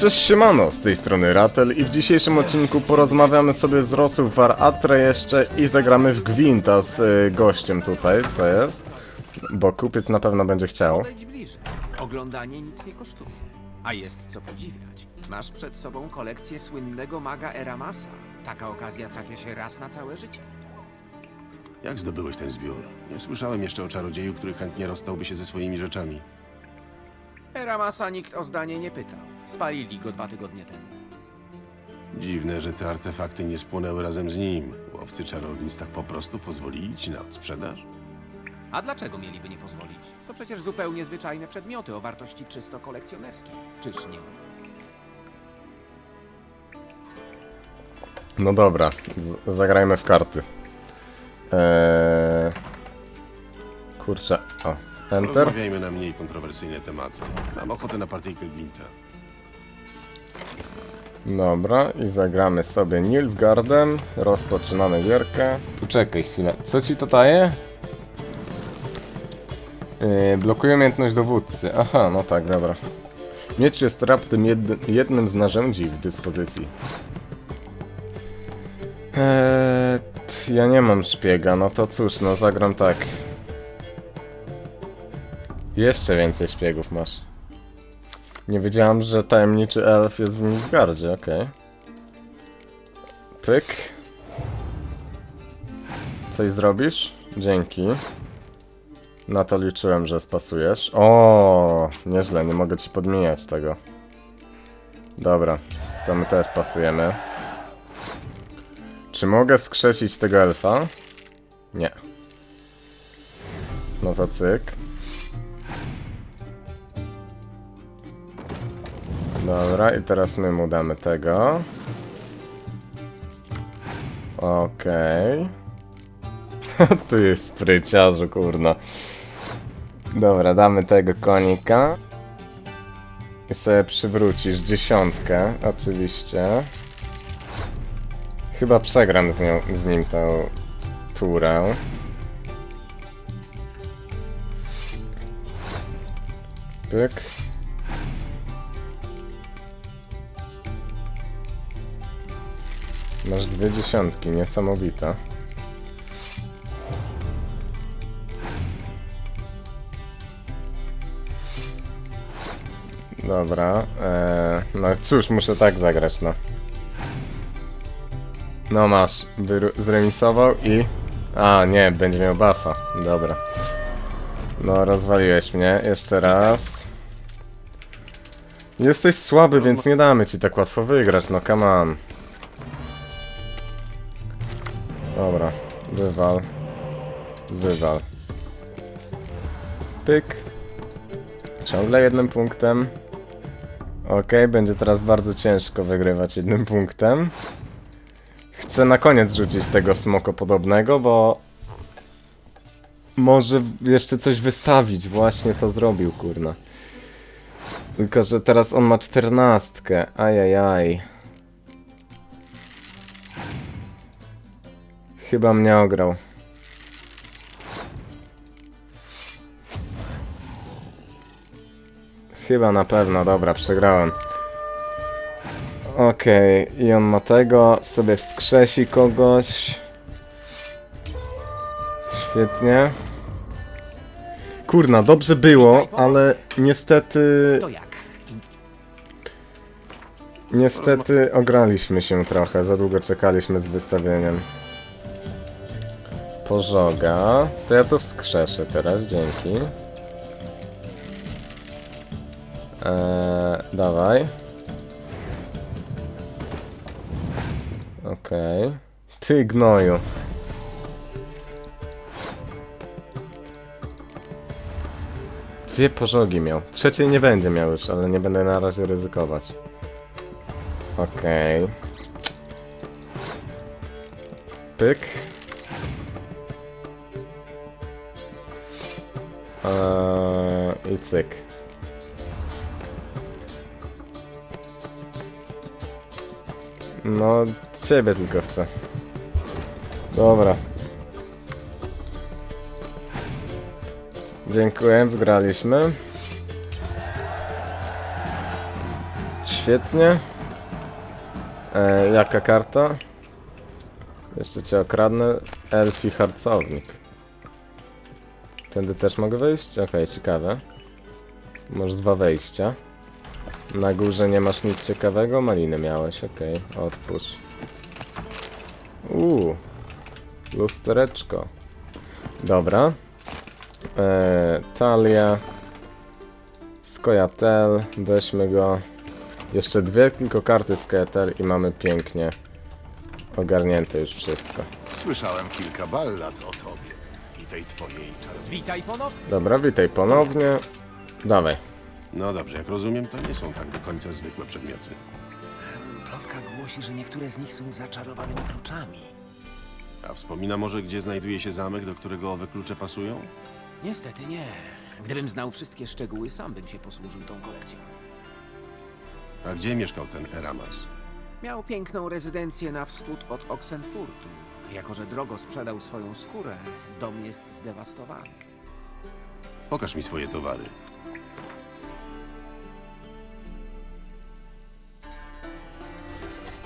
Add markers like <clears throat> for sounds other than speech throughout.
Cześć siemano, z tej strony Ratel i w dzisiejszym odcinku porozmawiamy sobie z Rosu War Atre jeszcze i zagramy w Gwinta z y, gościem tutaj, co jest? Bo kupiec na pewno będzie chciał. Podejdź bliżej. Oglądanie nic nie kosztuje. A jest co podziwiać. Masz przed sobą kolekcję słynnego maga Eramasa. Taka okazja trafia się raz na całe życie. Jak zdobyłeś ten zbiór? Nie słyszałem jeszcze o czarodzieju, który chętnie rozstałby się ze swoimi rzeczami. Eramasa nikt o zdanie nie pytał. Spalili go dwa tygodnie temu. Dziwne, że te artefakty nie spłonęły razem z nim. Łowcy czarownic tak po prostu pozwolili ci na odsprzedaż? A dlaczego mieliby nie pozwolić? To przecież zupełnie zwyczajne przedmioty o wartości czysto kolekcjonerskiej. Czyż nie? No dobra, z- zagrajmy w karty. Eee... Kurczę, o, enter. Rozmawiajmy na mniej kontrowersyjne tematy. Mam ochotę na partyjkę Gwinta. Dobra, i zagramy sobie Nilfgaardem. Rozpoczynamy gierkę. Tu czekaj chwilę. Co ci to daje? Yy, blokuje umiejętność dowódcy. Aha, no tak, dobra. Miecz jest raptem jed jednym z narzędzi w dyspozycji. Eee, ja nie mam szpiega, no to cóż, no zagram tak. Jeszcze więcej szpiegów masz. Nie wiedziałam, że tajemniczy elf jest w Nilfgaardzie, okej. Pyk. Coś zrobisz? Dzięki. Na to liczyłem, że spasujesz. O, nieźle, nie mogę ci podmieniać tego. Dobra, to my też pasujemy. Czy mogę skrzesić tego elfa? Nie. No to cyk. Dobra, i teraz my mu damy tego. Okej. <laughs> tu jest spryciarzu, kurna. Dobra, damy tego konika. I sobie przywrócisz dziesiątkę, oczywiście. Chyba przegram z, nią, z nim tą turę. Pyk. Masz dwie dziesiątki, niesamowite. Dobra, eee, no cóż, muszę tak zagrać, no. No masz, zremisował i... A, nie, będzie miał buffa, dobra. No, rozwaliłeś mnie, jeszcze raz. Jesteś słaby, więc nie damy ci tak łatwo wygrać, no come on. Dobra, wywal. Wywal. Pyk. Ciągle jednym punktem. Okej, będzie teraz bardzo ciężko wygrywać jednym punktem. Chcę na koniec rzucić tego smoko podobnego, bo może jeszcze coś wystawić. Właśnie to zrobił, kurna. Tylko, że teraz on ma czternastkę. Ajajaj. Chyba mnie ograł. Chyba na pewno, dobra, przegrałem. Okej, i on ma tego, sobie wskrzesi kogoś. Świetnie. Kurna, dobrze było, ale niestety, niestety ograliśmy się trochę, za długo czekaliśmy z wystawieniem. Pożoga. To ja to wskrzeszę teraz, dzięki. Eee, dawaj. Okej. Ty gnoju. Dwie pożogi miał. Trzeciej nie będzie miał już, ale nie będę na razie ryzykować. Okej. Pyk. Eee, I cyk. No, ciebie tylko chcę. Dobra. Dziękuję, wygraliśmy. świetnie. E, jaka karta? Jeszcze cię okradnę. Elfi harcownik. Tędy też mogę wejść? Okej, ciekawe. Masz dwa wejścia. Na górze nie masz nic ciekawego? Maliny miałeś, okej. Otwórz. Uuu. Lustereczko. Dobra. Eee, talia. Skojatel. Weźmy go. Jeszcze dwie tylko karty Skojatel i mamy pięknie ogarnięte już wszystko. Słyszałem kilka ballad o tobie tej twojej czarodziejskiej. Witaj ponownie. Dobra, witaj ponownie. Dawaj. No dobrze, jak rozumiem, to nie są tak do końca zwykłe przedmioty. Plotka głosi, że niektóre z nich są zaczarowanymi kluczami. A wspomina może, gdzie znajduje się zamek, do którego owe klucze pasują? Niestety nie. Gdybym znał wszystkie szczegóły, sam bym się posłużył tą kolekcją. A gdzie mieszkał ten Eramas? Miał piękną rezydencję na wschód od Oxenfurtu. Jako, że drogo sprzedał swoją skórę, dom jest zdewastowany. Pokaż mi swoje towary.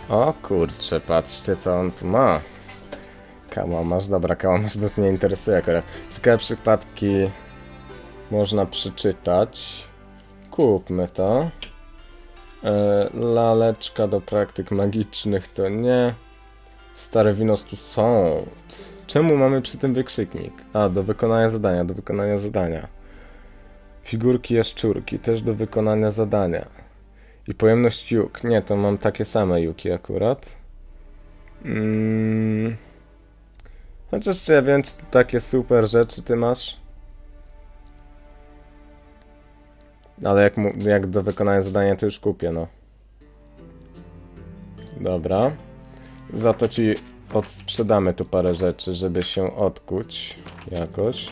O kurczę, patrzcie co on tu ma. Kałamarz, dobra, kałamarz nas nie interesuje akurat. Ciekawe przypadki można przeczytać. Kupmy to. E, laleczka do praktyk magicznych to nie. Stare wino stu sąd. Czemu mamy przy tym wykrzyknik? A, do wykonania zadania, do wykonania zadania. Figurki jaszczurki, też do wykonania zadania. I pojemność juk. Nie, to mam takie same juki akurat. Mm. Chociaż czy ja wiem, czy takie super rzeczy ty masz? Ale jak, mu, jak do wykonania zadania to już kupię, no. Dobra. Za to ci odsprzedamy tu parę rzeczy, żeby się odkuć jakoś.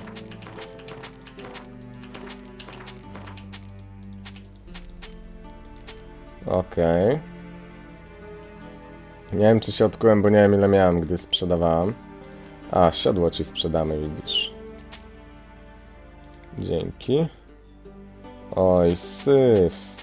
Okej. Nie wiem, czy się odkułem, bo nie wiem, ile miałem, gdy sprzedawałem. A, siodło ci sprzedamy, widzisz. Dzięki. Oj, syf.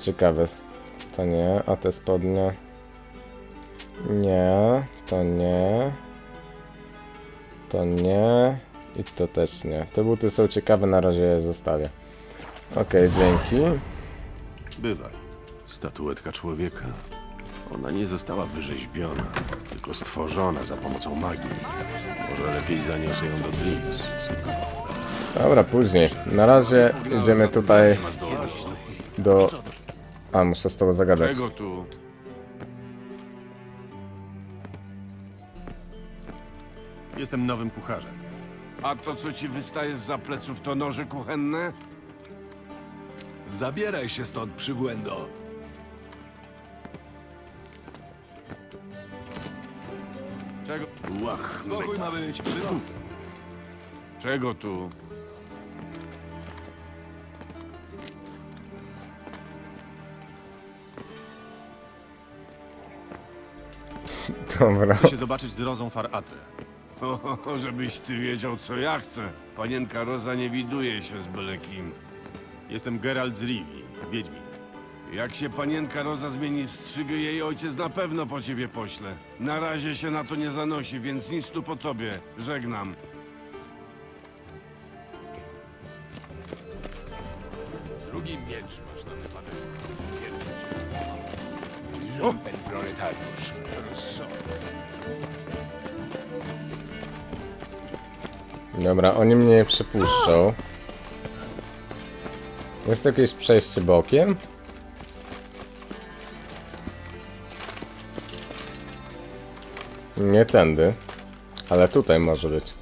Ciekawe. To nie, a te spodnie. Nie, to nie. To nie. I to też nie. Te buty są ciekawe, na razie je zostawię. Okej, dzięki. Bywaj. Statuetka człowieka. Ona nie została wyrzeźbiona, tylko stworzona za pomocą magii. Może lepiej zaniosę ją do Tris. Dobra, później. Na razie idziemy tutaj do... A, muszę z tobą zagadać. Czego tu? Jestem nowym kucharzem. A to, co ci wystaje z pleców, to noże kuchenne? Zabieraj się stąd, przybłędo. Czego? Łach, Spokój ma być. Czego tu? Dobra. Chcę się zobaczyć z Rozą Faratrę. O, żebyś ty wiedział, co ja chcę. Panienka Roza nie widuje się z byle kim. Jestem Geralt z Rivi, Wiedźmin. Jak się panienka Roza zmieni w strzygę, jej ojciec na pewno po ciebie pośle. Na razie się na to nie zanosi, więc nic tu po tobie. Żegnam. Drugi miecz masz na wypadek. Pierwszy. Proletariusz. Dobra, oni mnie nie przepuszczą. Jest jakieś przejście bokiem? Nie tędy. Ale tutaj może być.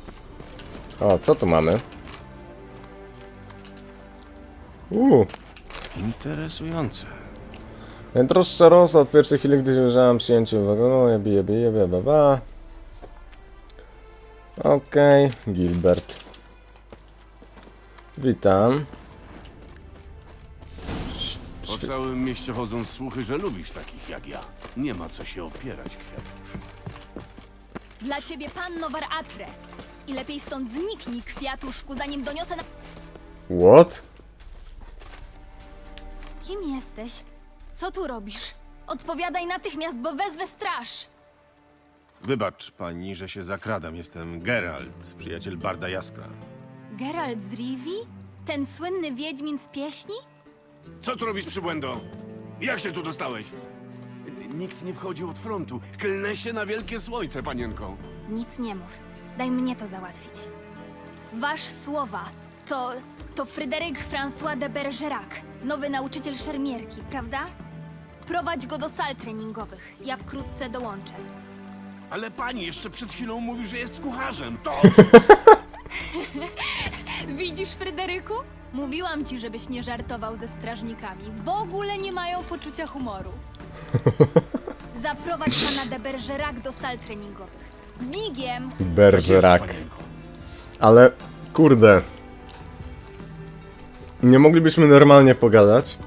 O, co tu mamy? Uuu, Interesujące. Najdroższa rosa od pierwszej chwili, gdy użyłam przyjęciu wagonu, ja biję, biję, biję, ba, ba. Okej, Gilbert. Witam. Po całym mieście chodzą słuchy, że lubisz takich jak ja. Nie ma co się opierać, kwiatusz. Dla ciebie panno war atre. I lepiej stąd zniknij, kwiatuszku, zanim doniosę na... What? Kim jesteś? Co tu robisz? Odpowiadaj natychmiast, bo wezwę straż. Wybacz pani, że się zakradam. Jestem Geralt, przyjaciel Barda Jaskra. Geralt z Rivii? Ten słynny wiedźmin z pieśni? Co tu robisz, przybłędo? Jak się tu dostałeś? Nikt nie wchodził od frontu. Klnę się na wielkie słońce, panienko. Nic nie mów. Daj mnie to załatwić. Wasz słowa to... to Fryderyk François de Bergerac, nowy nauczyciel szermierki, prawda? Prowadź go do sal treningowych. Ja wkrótce dołączę. Ale pani jeszcze przed chwilą mówił, że jest kucharzem. To... <laughs> Widzisz, Fryderyku? Mówiłam ci, żebyś nie żartował ze strażnikami. W ogóle nie mają poczucia humoru. <laughs> Zaprowadź pana de Bergerac do sal treningowych. Bigiem! Bergerac. Tak Jest, panienko. Ale kurde. Nie moglibyśmy normalnie pogadać?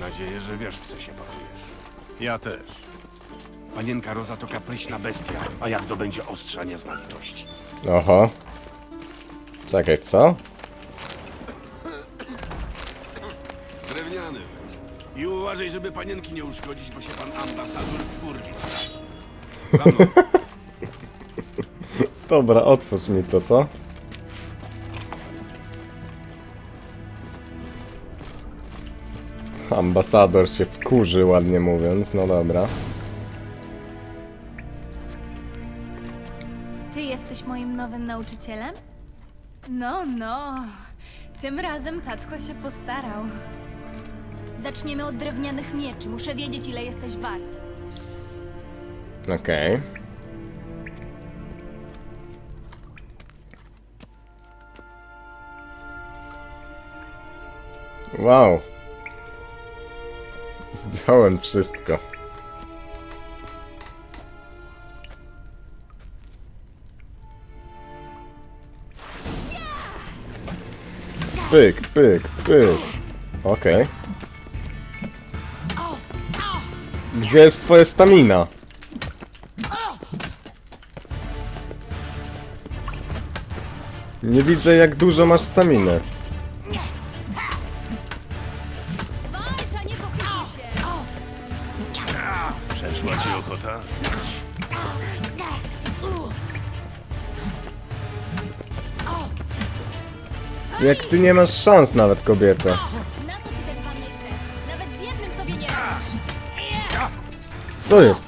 Mam nadzieję, że wiesz, w co się pakujesz. Ja też. Panienka Roza to kapryśna bestia, a jak to będzie ostrza, nie zna litości. Oho. Czekaj, co? Drewniany weź. I uważaj, żeby panienki nie uszkodzić, bo się pan ambasador wkurwi. Za mną. <laughs> Dobra, otwórz mi to, co? Ambasador się wkurzy, ładnie mówiąc, no dobra. Ty jesteś moim nowym nauczycielem? No, no. Tym razem tatko się postarał. Zaczniemy od drewnianych mieczy. Muszę wiedzieć, ile jesteś wart. Okej. Wow. Zdjąłem wszystko. Pyk, pyk, pyk. Okej. Gdzie jest twoja stamina? Nie widzę jak dużo masz staminy. Jak ty nie masz szans nawet, kobieto. Na co ci te dwa miecze? Nawet z jednym sobie nie radzisz. Co jest?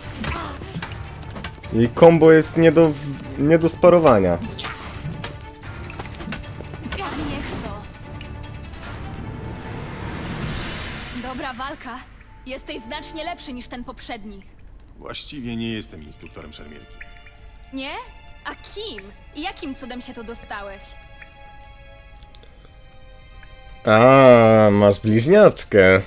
Jej combo jest nie do, nie do sparowania. Niech to. Dobra walka. Jesteś znacznie lepszy niż ten poprzedni. Właściwie nie jestem instruktorem szermierki. Nie? A kim? I jakim cudem się tu dostałeś? A, masz bliźniaczkę.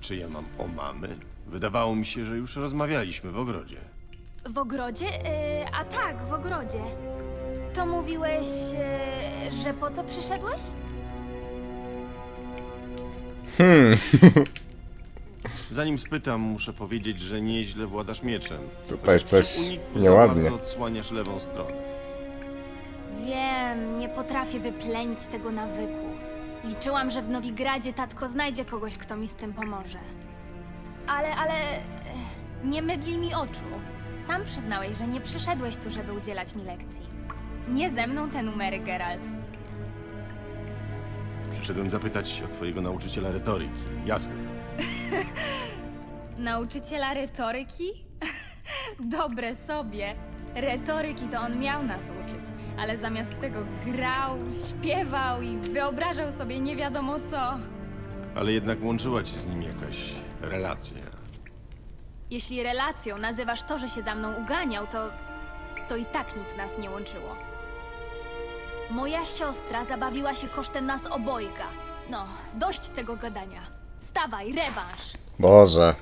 Czy ja mam o mamy? Wydawało mi się, że już rozmawialiśmy w ogrodzie. W ogrodzie? Yy, a tak, w ogrodzie. To mówiłeś, yy, że po co przyszedłeś? <laughs> Zanim spytam, muszę powiedzieć, że nieźle władasz mieczem. Tutaj Chociaż coś przy uniku nieładnie. bardzo odsłaniasz lewą stronę. Wiem, nie potrafię wyplenić tego nawyku. Liczyłam, że w Nowigradzie tatko znajdzie kogoś, kto mi z tym pomoże. Ale, ale... eh, Nie mydli mi oczu. Sam przyznałeś, że nie przyszedłeś tu, żeby udzielać mi lekcji. Nie ze mną te numery, Geralt. Przyszedłem zapytać o twojego nauczyciela retoryki, Jaskra. <laughs> Nauczyciela retoryki? <laughs> Dobre sobie. Retoryki to on miał nas uczyć, ale zamiast tego grał, śpiewał i wyobrażał sobie nie wiadomo co. Ale jednak łączyła ci z nim jakaś relacja. Jeśli relacją nazywasz to, że się za mną uganiał, to. to i tak nic nas nie łączyło. Moja siostra zabawiła się kosztem nas obojga. No, dość tego gadania. Stawaj, rewanż! Boże.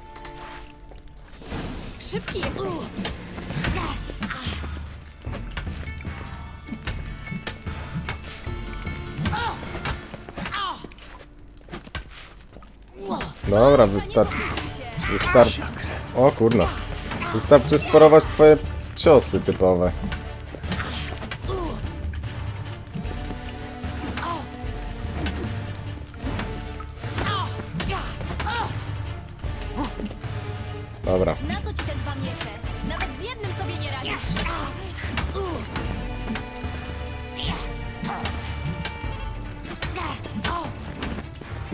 szybki jesteś. Dobra, wystarczy. Wystarczy. O kurno. Wystarczy sporować twoje ciosy typowe.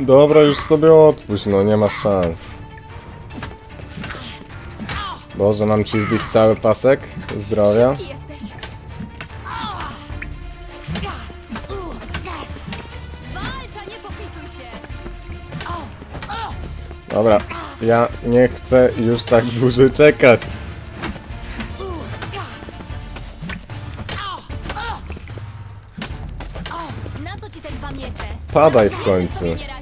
Dobra, już sobie odpuść, no nie masz szans. Boże, mam ci zbić cały pasek zdrowia. Szybki jesteś. Walcz, a nie popisuj się. Dobra, ja nie chcę już tak dłużej czekać. Na co ci te dwa miecze? Padaj w końcu. sobie nie radzisz.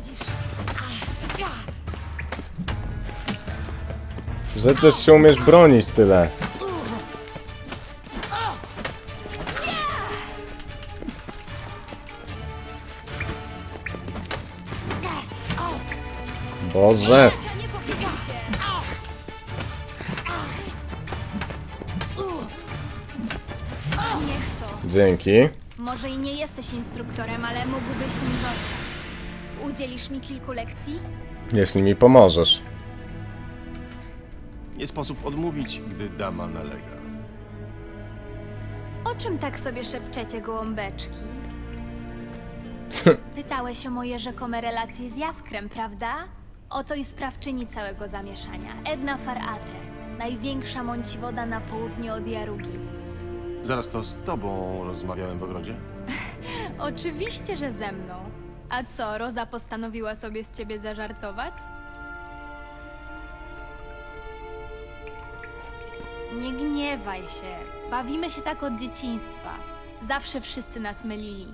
Że też się umiesz bronić tyle. Boże, dzięki. Może i nie jesteś instruktorem, ale mógłbyś nim zostać. Udzielisz mi kilku lekcji? Jeśli mi pomożesz. Nie sposób odmówić, gdy dama nalega. O czym tak sobie szepczecie, gołąbeczki? <laughs> Pytałeś o moje rzekome relacje z Jaskrem, prawda? Oto i sprawczyni całego zamieszania. Edna Faratre, największa mąciwoda na południe od Jarugi. Zaraz to z tobą rozmawiałem w ogrodzie? <laughs> Oczywiście, że ze mną. A co, Roza postanowiła sobie z ciebie zażartować? Nie gniewaj się. Bawimy się tak od dzieciństwa. Zawsze wszyscy nas mylili.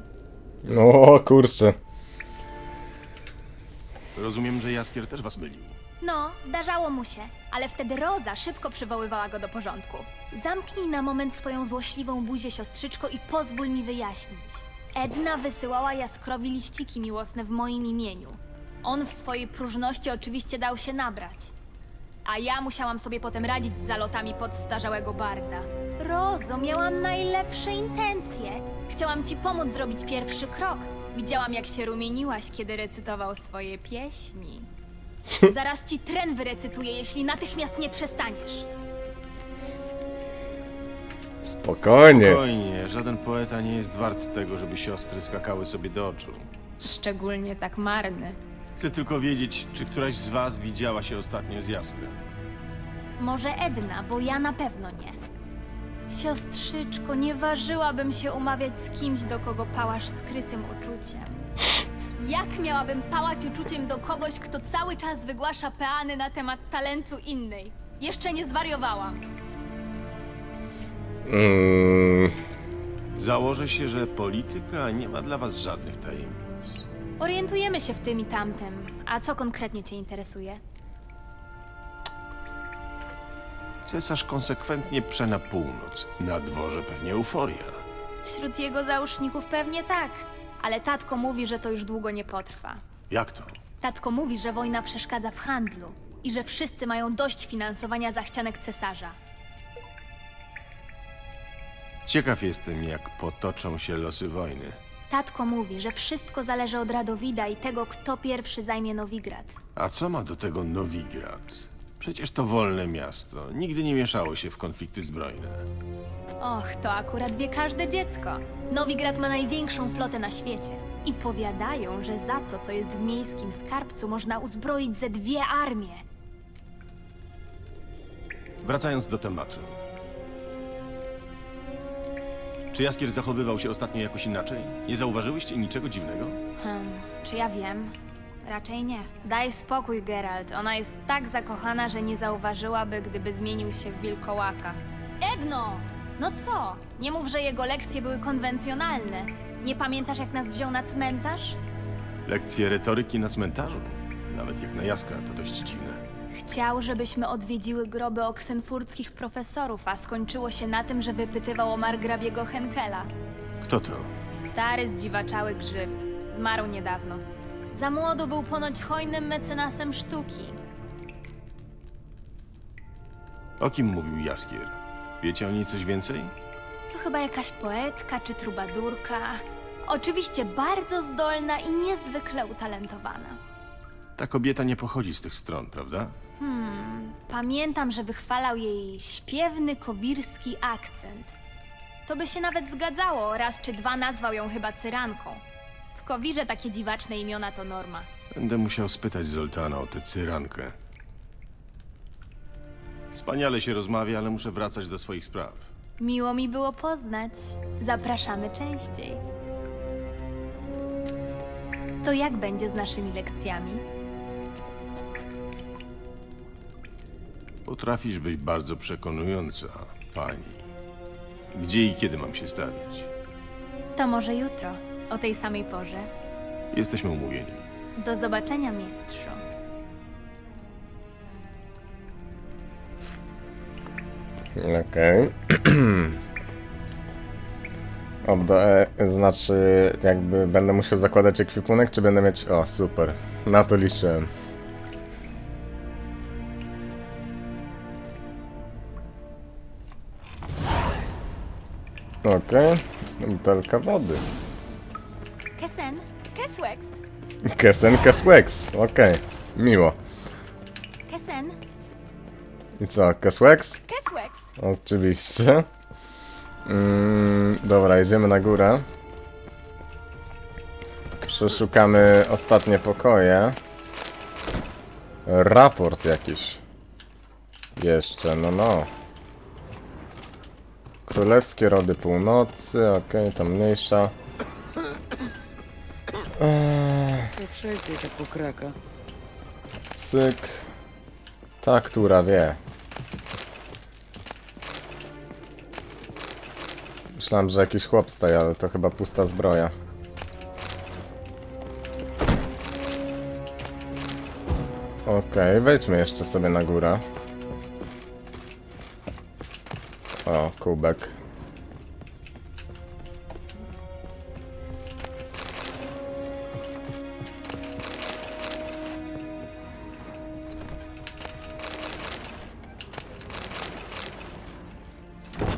O kurczę. Rozumiem, że Jaskier też was mylił. No, zdarzało mu się, ale wtedy Roza szybko przywoływała go do porządku. Zamknij na moment swoją złośliwą buzię, siostrzyczko, i pozwól mi wyjaśnić. Edna wysyłała Jaskrowi liściki miłosne w moim imieniu. On w swojej próżności oczywiście dał się nabrać. A ja musiałam sobie potem radzić z zalotami podstarzałego barda. Rozo, miałam najlepsze intencje. Chciałam ci pomóc zrobić pierwszy krok. Widziałam, jak się rumieniłaś, kiedy recytował swoje pieśni. <laughs> Zaraz ci tren wyrecytuję, jeśli natychmiast nie przestaniesz. Spokojnie. Spokojnie, żaden poeta nie jest wart tego, żeby siostry skakały sobie do oczu. Szczególnie tak marny. Chcę tylko wiedzieć, czy któraś z was widziała się ostatnio z Jaskrem. Może Edna, bo ja na pewno nie. Siostrzyczko, nie ważyłabym się umawiać z kimś, do kogo pałasz skrytym uczuciem. Jak miałabym pałać uczuciem do kogoś, kto cały czas wygłasza peany na temat talentu innej? Jeszcze nie zwariowałam. Mm, Założę się, że polityka nie ma dla was żadnych tajemnic. Orientujemy się w tym i tamtym. A co konkretnie cię interesuje? Cesarz konsekwentnie prze na północ. Na dworze pewnie euforia. Wśród jego załóżników pewnie tak. Ale tatko mówi, że to już długo nie potrwa. Jak to? Tatko mówi, że wojna przeszkadza w handlu i że wszyscy mają dość finansowania zachcianek cesarza. Ciekaw jestem, jak potoczą się losy wojny. Tatko mówi, że wszystko zależy od Radowida i tego, kto pierwszy zajmie Nowigrad. A co ma do tego Nowigrad? Przecież to wolne miasto. Nigdy nie mieszało się w konflikty zbrojne. Och, to akurat wie każde dziecko. Nowigrad ma największą flotę na świecie. I powiadają, że za to, co jest w miejskim skarbcu, można uzbroić ze dwie armie. Wracając do tematu. Czy Jaskier zachowywał się ostatnio jakoś inaczej? Nie zauważyłyście niczego dziwnego? Hmm, czy ja wiem? Raczej nie. Daj spokój, Geralt. Ona jest tak zakochana, że nie zauważyłaby, gdyby zmienił się w wilkołaka. Edno! No co? Nie mów, że jego lekcje były konwencjonalne. Nie pamiętasz, jak nas wziął na cmentarz? Lekcje retoryki na cmentarzu? Nawet jak na Jaskra to dość dziwne. Chciał, żebyśmy odwiedziły groby oksenfurckich profesorów, a skończyło się na tym, że wypytywał o margrabiego Henkela. Kto to? Stary, zdziwaczały grzyb. Zmarł niedawno. Za młodo był ponoć hojnym mecenasem sztuki. O kim mówił Jaskier? Wiecie o niej coś więcej? To chyba jakaś poetka czy trubadurka. Oczywiście bardzo zdolna i niezwykle utalentowana. Ta kobieta nie pochodzi z tych stron, prawda? Pamiętam, że wychwalał jej śpiewny kowirski akcent. To by się nawet zgadzało, raz czy dwa nazwał ją chyba cyranką. W Kowirze takie dziwaczne imiona to norma. Będę musiał spytać Zoltana o tę cyrankę. Wspaniale się rozmawia, ale muszę wracać do swoich spraw. Miło mi było poznać. Zapraszamy częściej. To jak będzie z naszymi lekcjami? Potrafisz być bardzo przekonująca, pani. Gdzie i kiedy mam się stawić? To może jutro, o tej samej porze. Jesteśmy umówieni. Do zobaczenia, mistrzu. Okej. <clears throat> E, znaczy, jakby będę musiał zakładać ekwipunek, czy będę mieć... O, super. Na to liczyłem. Okej. Butelka wody. Kesen, Keswex, Kesen Keswex. Okej. Miło. Kesen, I co, Keswex? Keswex. Oczywiście. Mm, dobra, jedziemy na górę. Przeszukamy ostatnie pokoje. Raport jakiś. Jeszcze, no no. Królewskie Rody Północy, okej, to mniejsza. Jak szejcie tak pokraka. Cyk. Ta, która wie. Myślałem, że jakiś chłop stoi, ale to chyba pusta zbroja. Okej, wejdźmy jeszcze sobie na górę. O, kubek.